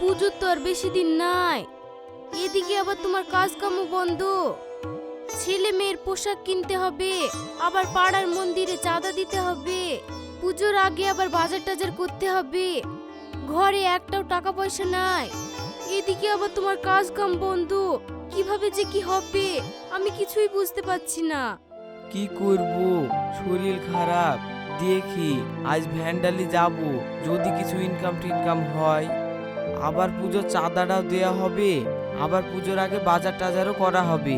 পুজোর তো আর বেশি দিন নাই। এদিকে আবার তোমার কাজ কামও বন্ধ। ছেলে মেয়ের পোশাক কিনতে হবে, আবার পাড়ার মন্দিরে চাঁদা দিতে হবে, পুজোর আগে আবার বাজার টাজার করতে হবে। ঘরে একটাও টাকা পয়সা নাই। এদিকে আবার তোমার কাজ কাম বন্ধ। কীভাবে যে কি হবে, আমি কিছুই বুঝতে পারছি না। কি করব? শরীর খারাপ। দেখি, আজ ভ্যান্ডালি যাব, যদি কিছু ইনকাম টিনকাম হয়। আবার পুজোর চাঁদাটাও দেয়া হবে। আবার পুজোর আগে বাজার টাজারও করা হবে।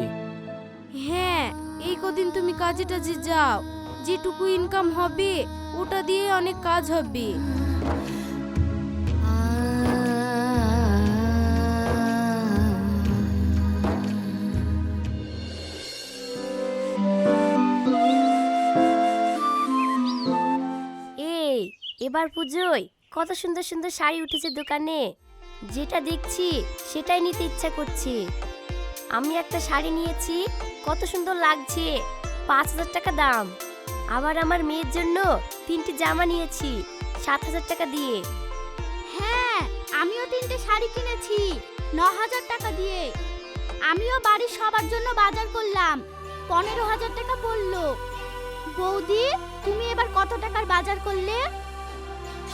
হ্যাঁ এই কদিন তুমি কাজে টাজে যাও। যেটুকু ইনকাম হবে ওটা দিয়ে অনেক কাজ হবে। এই এবার পুজোয় কত সুন্দর সুন্দর শাড়ি উঠেছে দোকানে। যেটা দেখছি, সেটাই নিতে ইচ্ছা করছে। আমি একটা শাড়ি নিয়েছি, কত সুন্দর লাগছে, পাঁচ হাজার টাকা দাম। আবার আমার মেয়ের জন্য তিনটি জামা নিয়েছি, সাত হাজার টাকা দিয়ে। হ্যাঁ আমিও তিনটে শাড়ি কিনেছি, ন হাজার টাকা দিয়ে। আমিও বাড়ির সবার জন্য বাজার করলাম, পনেরো হাজার টাকা পড়ল। বৌদি, তুমি এবার কত টাকার বাজার করলে?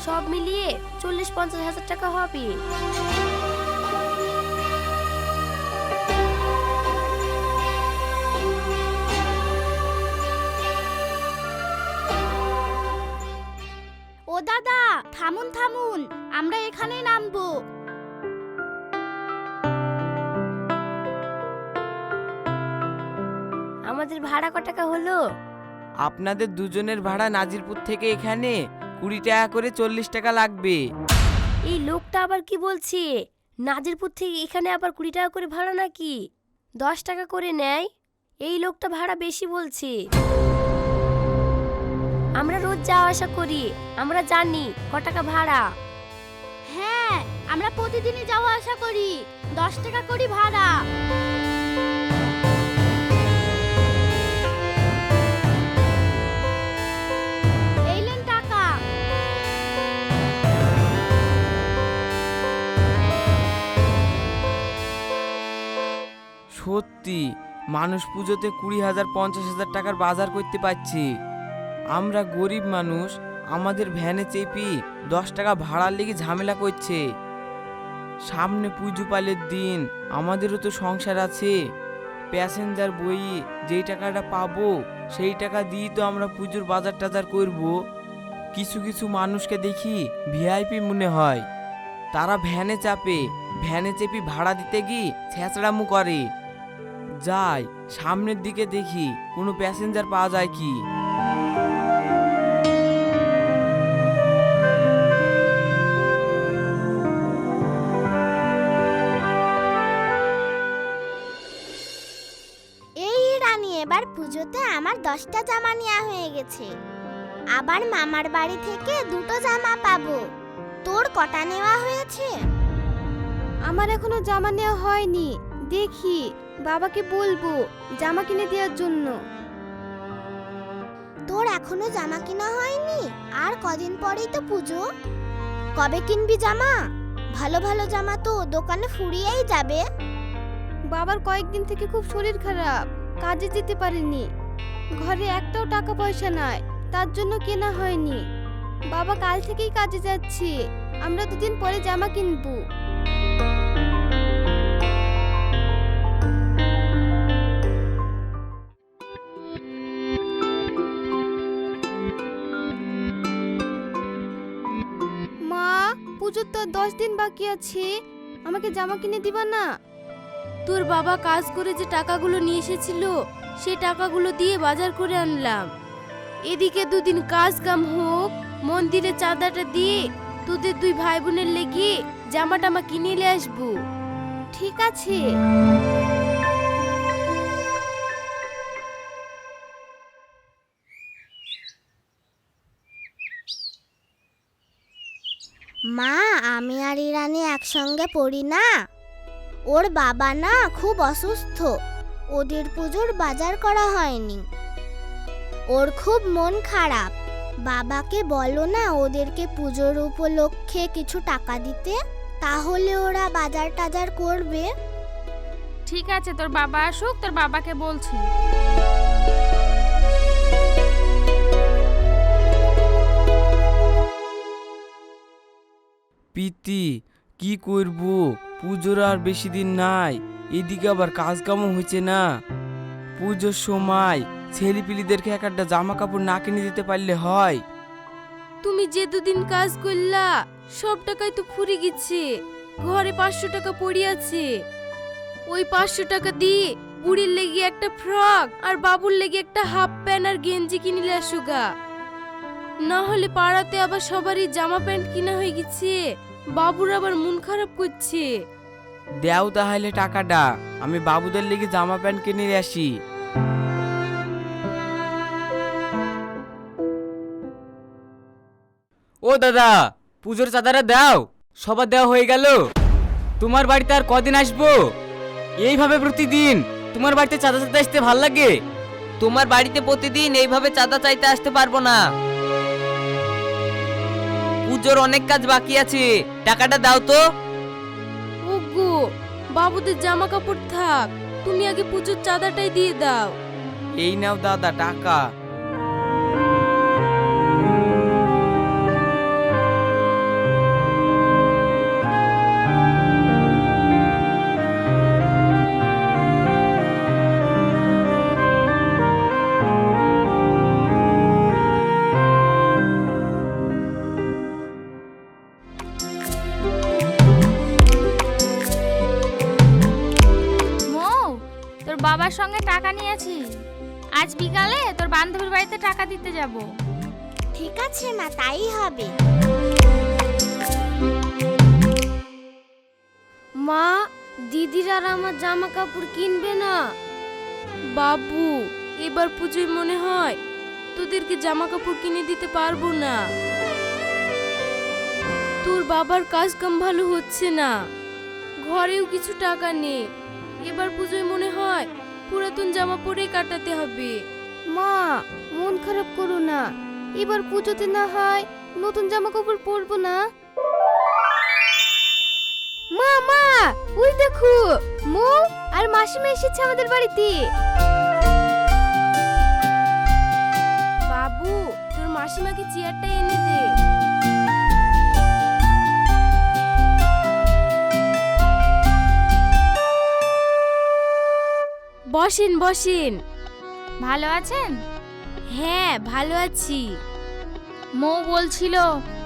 সব মিলিয়ে চল্লিশ পঞ্চাশ হাজার টাকা হবে। ও দাদা, থামুন থামুন, আমরা এখানেই নামবো। আমাদের ভাড়া ক টাকা হলো? আপনাদের দুজনের ভাড়া নাজিরপুর থেকে এখানে। কুড়ি টাকা করে চল্লিশ টাকা লাগবে। এই লোকটা আবার কি বলছে? নাজিরপুর থেকে এখানে আবার কুড়ি টাকা করে ভাড়া নাকি? দশ টাকা করে নেয়? এই লোকটা ভাড়া বেশি বলছে। আমরা রোজ যাওয়া আসা করি। আমরা জানি ক টাকা ভাড়া। হ্যাঁ আমরা প্রতিদিনই যাওয়া আসা করি। দশ টাকা করি ভাড়া। সত্যি, মানুষ পুজোতে কুড়ি হাজার, পঞ্চাশ হাজার টাকার বাজার করতে পারছি। আমরা গরিব মানুষ, আমাদের ভ্যানে চেপি দশ টাকা ভাড়ার লেগে ঝামেলা করছে। সামনে পুজো পালের দিন, আমাদেরও তো সংসার আছে। প্যাসেঞ্জার বই, যেই টাকাটা পাবো, সেই টাকা দিয়েই তো আমরা পুজোর বাজার টাজার করব। কিছু কিছু মানুষকে দেখি ভিআইপি মনে হয়। তারা ভ্যানে চাপে, ভ্যানে চেপি ভাড়া দিতে গিয়ে ছেঁচড়ামু করে। যাই সামনের দিকে দেখি কোনো প্যাসেঞ্জার পাওয়া যায় কি? এই রানী এবার পুজোতে আমার দশটা জামা নেওয়া হয়ে গেছে। আবার মামার বাড়ি থেকে দুটো জামা পাবো। তোর কটা নেওয়া হয়েছে? আমার এখনও জামা নেওয়া হয়নি। দেখি। বাবাকে বলব জামা কিনে দেওয়ার জন্য। তোর এখনও জামা কিনা হয়নি? আর কদিন পরেই তো পুজো। কবে কিনবি জামা? ভালো ভালো জামা তো দোকানে ফুরিয়েই যাবে। বাবার কয়েকদিন থেকে খুব শরীর খারাপ কাজে যেতে পারেনি। ঘরে একটাও টাকা পয়সা নাই তার জন্য কেনা হয়নি। বাবা কাল থেকেই কাজে যাচ্ছে আমরা দুদিন পরে জামা কিনবো। দশ দিন বাকি আছে। আমাকে জামা কিনে দিবা না? তোর বাবা কাজ করে যে টাকাগুলো নিয়ে এসেছিল, সে টাকাগুলো দিয়ে বাজার করে আনলাম। এদিকে দুদিন কাজ কাম হোক, মন্দিরে চাঁদাটা দিয়ে তোদের দুই ভাই বোনের লেগে জামা টামা কিনে নিয়ে আসব। ঠিক আছে। মা, আমি আর ইরানি একসঙ্গে পড়ি না। ওর বাবা না খুব অসুস্থ। ওদের পুজোর বাজার করা হয়নি। ওর খুব মন খারাপ। বাবাকে বলো না ওদেরকে পুজোর উপলক্ষে কিছু টাকা দিতে, তাহলে ওরা বাজার টাজার করবে। ঠিক আছে, তোর বাবা আসুক, তোর বাবাকে বলছি। পিতি কি করব? পুজোর আর বেশি দিন নাই, এদিকে আবার কাজ কামও হয়েছে না। পুজোর সময় ছেলেপিলিদেরকে এক একটা জামা কাপড় না কিনে দিতে পারলে হয়। তুমি যে দুদিন কাজ করলা, সব টাকাই তো ফুরে গেছে। ঘরে পাঁচশো টাকা পড়ে আছে। ওই পাঁচশো টাকা দিয়ে বুড়ির লেগে একটা ফ্রক আর বাবুর লেগে একটা হাফ প্যান্ট আর গেঞ্জি কিনিলে আসুগা না হলে পাড়াতে আবার সবারই জামা প্যান্ট কিনা হয়ে গেছে। বাবুর আবার মন খারাপ করছে। দেও তাহলে টাকাটা আমি বাবুদের লেগে জামা প্যান্ট কিনে আসি। ও দাদা পুজোর চাঁদাটা দাও সবার দেওয়া হয়ে গেল। তোমার বাড়িতে আর কদিন আসব? এইভাবে প্রতিদিন তোমার বাড়িতে চাঁদা চাঁদা আসতে ভালো লাগে? তোমার বাড়িতে প্রতিদিন এইভাবে চাঁদা চাইতে আসতে পারব না। পুজোর অনেক কাজ বাকি আছে। টাকাটা দাও তো। ওগো বাবুদের জামা কাপড় থাক। তুমি আগে পুজোর চাঁদাটাই দিয়ে দাও। এই নাও দাদা টাকা। বাবার সঙ্গে টাকা নিয়েছি। আজ বিকালে তোর বান্ধবীর বাড়িতে টাকা দিতে যাব। ঠিক আছে মা তাই হবে। মা দিদির আর আমার জামা কাপড় কিনবে না। বাবু এবার পুজোয় মনে হয় তোদেরকে জামা কাপড় কিনে দিতে পারব না। তোর বাবার কাজ কাম ভালো হচ্ছে না। ঘরেও কিছু টাকা নেই। এবার পুজোয় মনে হয় পুরাতন জামা পরেই কাটাতে হবে। মা মন খারাপ করো না। এবার পুজোতে না হয় নতুন জামা কাপড় পরবো না? মা মা ওই দেখো মো আর মাসিমা এসেছে আমাদের বাড়িতে। বাবু তোর মাসিমাকে চেয়ারটা এনে দে। বসেন বসেন। ভালো আছেন? হ্যাঁ ভালো আছি। মৌ বলছিল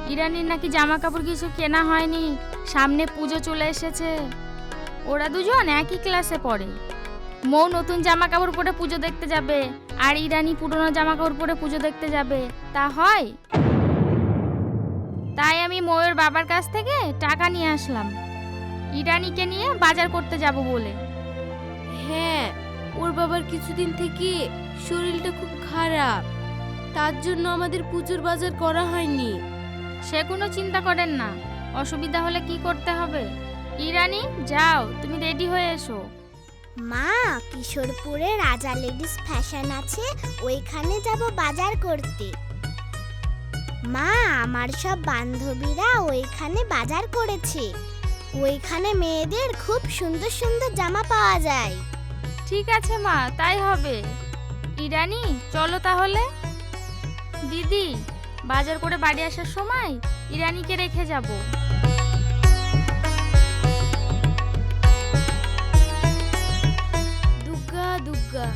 ইরানির নাকি জামা কাপড় কিছু কেনা হয়নি সামনে পুজো চলে এসেছে। ওরা দুজন একই ক্লাসে পড়ে। মৌ নতুন জামা কাপড় পরে পুজো দেখতে যাবে আর ইরানি পুরনো জামা কাপড় পরে পুজো দেখতে যাবে। তা হয়? তাই আমি মৌয়ের বাবার কাছ থেকে টাকা নিয়ে আসলাম। ইরানিকে নিয়ে বাজার করতে যাব বলে। হ্যাঁ ওর বাবার কিছুদিন থেকে শরীরটা খুব খারাপ। তার জন্য আমাদের পুজোর বাজার করা হয়নি। সে কোনো চিন্তা করেন না। অসুবিধা হলে কি করতে হবে? ইরানি যাও তুমি রেডি হয়ে এসো। মা কিশোরপুরে রাজা লেডিস ফ্যাশন আছে ওইখানে যাব বাজার করতে। মা আমার সব বান্ধবীরা ওইখানে বাজার করেছে। ওইখানে মেয়েদের খুব সুন্দর সুন্দর জামা পাওয়া যায়। ঠিক আছে মা, তাই হবে। ইরানি, চলো তাহলে। দিদি, বাজার করে বাড়ি আসার সময় ইরানিকে রেখে যাব। দুগ্গা দুর্গা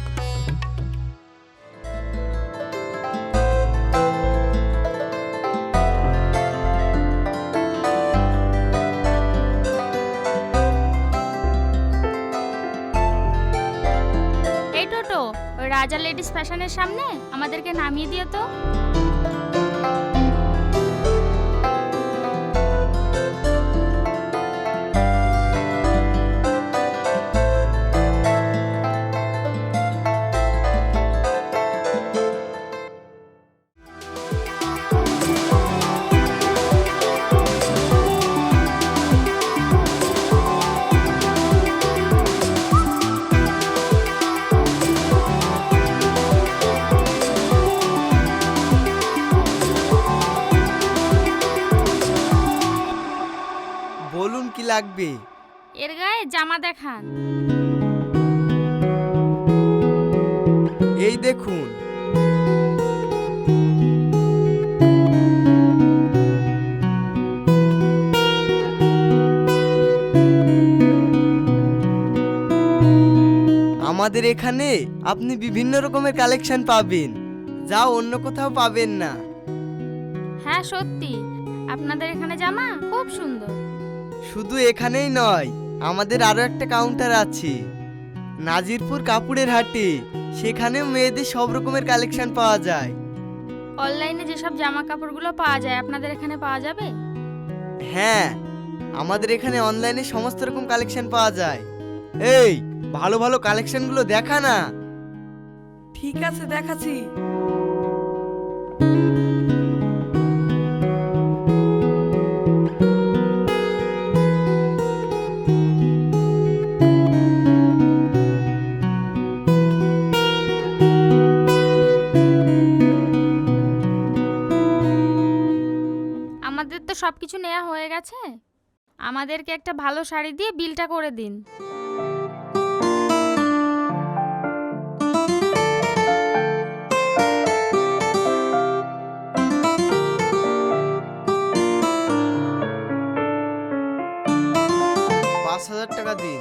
রাজা লেডিস ফ্যাশনের সামনে আমাদেরকে নামিয়ে দিও তো। লাগবে? এর গায়ে জামা দেখান। এই দেখুন। আমাদের এখানে আপনি বিভিন্ন রকমের কালেকশন পাবেন যা অন্য কোথাও পাবেন না। হ্যাঁ সত্যি। আপনাদের এখানে জামা খুব সুন্দর। শুধু এখানেই নয় আমাদের আরও একটা কাউন্টার আছে। নাজিরপুর কাপড়ের হাটে সেখানেও মেয়েদের সব রকমের কালেকশন পাওয়া যায়। অনলাইনে যেসব জামা কাপড়গুলো পাওয়া যায় আপনাদের এখানে পাওয়া যাবে? হ্যাঁ আমাদের এখানে অনলাইনে সমস্ত রকম কালেকশন পাওয়া যায়। এই ভালো ভালো কালেকশনগুলো দেখা না। ঠিক আছে দেখাচ্ছি। তো সব কিছু নেওয়া হয়ে গেছে। আমাদেরকে একটা ভালো শাড়ি দিয়ে বিলটা করে দিন। পাঁচ হাজার টাকা দিন।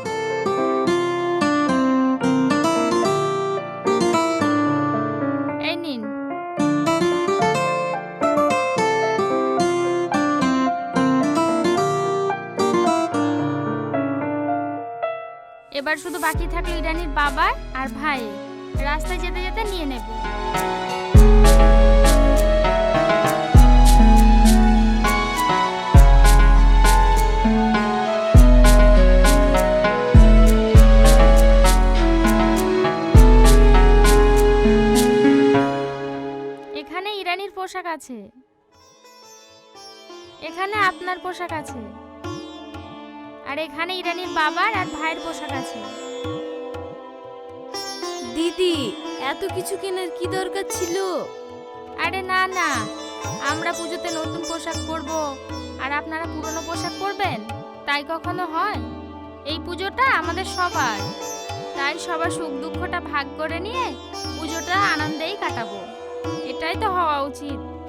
এবার শুধু বাকি থাকল ইরানির বাবার আর ভাই। রাস্তায় যেতে যেতে নিয়ে নেব। এখানে ইরানির পোশাক আছে। এখানে আপনার পোশাক আছে। আর এখানে ইরানির বাবার আর ভাইয়ের পোশাক আছে। দিদি এত কিছু কেনার কি দরকার ছিল? আরে না না। আমরা পুজোতে নতুন পোশাক পরব। আর আপনারা পুরনো পোশাক পরবেন? তাই কখনো হয়? এই পুজোটা আমাদের সবার। তাই সবার সুখ দুঃখটা ভাগ করে নিয়ে পুজোটা আনন্দেই কাটাবো। এটাই তো হওয়া উচিত।